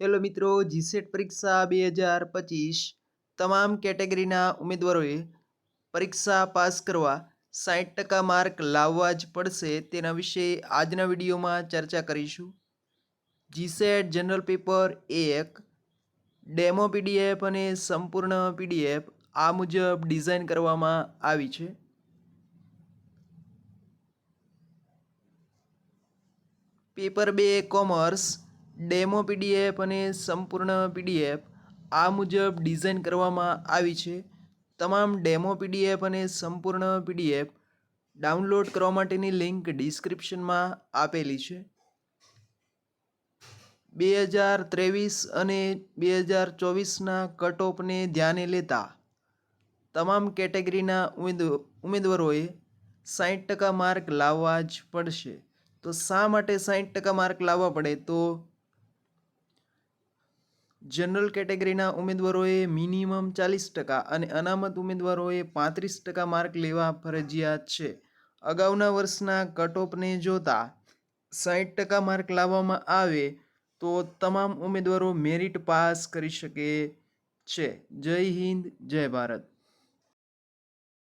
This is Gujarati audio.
હેલો મિત્રો જીસેટ પરીક્ષા બે હજાર પચીસ તમામ કેટેગરીના ઉમેદવારોએ પરીક્ષા પાસ કરવા સાઠ ટકા માર્ક લાવવા જ પડશે તેના વિશે આજના વિડીયોમાં ચર્ચા કરીશું. જીસેટ જનરલ પેપર એક, ડેમો પીડીએફ અને સંપૂર્ણ પીડીએફ આ મુજબ ડિઝાઇન કરવામાં આવી છે. પેપર બે, કોમર્સ ડેમો પીડીએફ અને સંપૂર્ણ પીડીએફ આ મુજબ ડિઝાઇન કરવામાં આવી છે. તમામ ડેમો પીડીએફ અને સંપૂર્ણ પીડીએફ ડાઉનલોડ કરવા માટેની લિંક ડિસ્ક્રિપ્શનમાં આપેલી છે. બે હજાર ત્રેવીસ અને બે હજાર ચોવીસના કટ ઓફને ધ્યાને લેતા તમામ કેટેગરીના ઉમેદવારોએ સાઠ ટકા માર્ક લાવવા જ પડશે. તો શા માટે સાઠ ટકા માર્ક લાવવા પડે? તો જનરલ કેટેગરીના ઉમેદવારોએ મિનિમમ ચાલીસ ટકા અને અનામત ઉમેદવારોએ પાંત્રીસ ટકા માર્ક લેવા ફરજિયાત છે. અગાઉના વર્ષના કટઓફને જોતા સાઠ ટકા માર્ક લાવવામાં આવે તો તમામ ઉમેદવારો મેરિટ પાસ કરી શકે છે. જય હિન્દ, જય ભારત.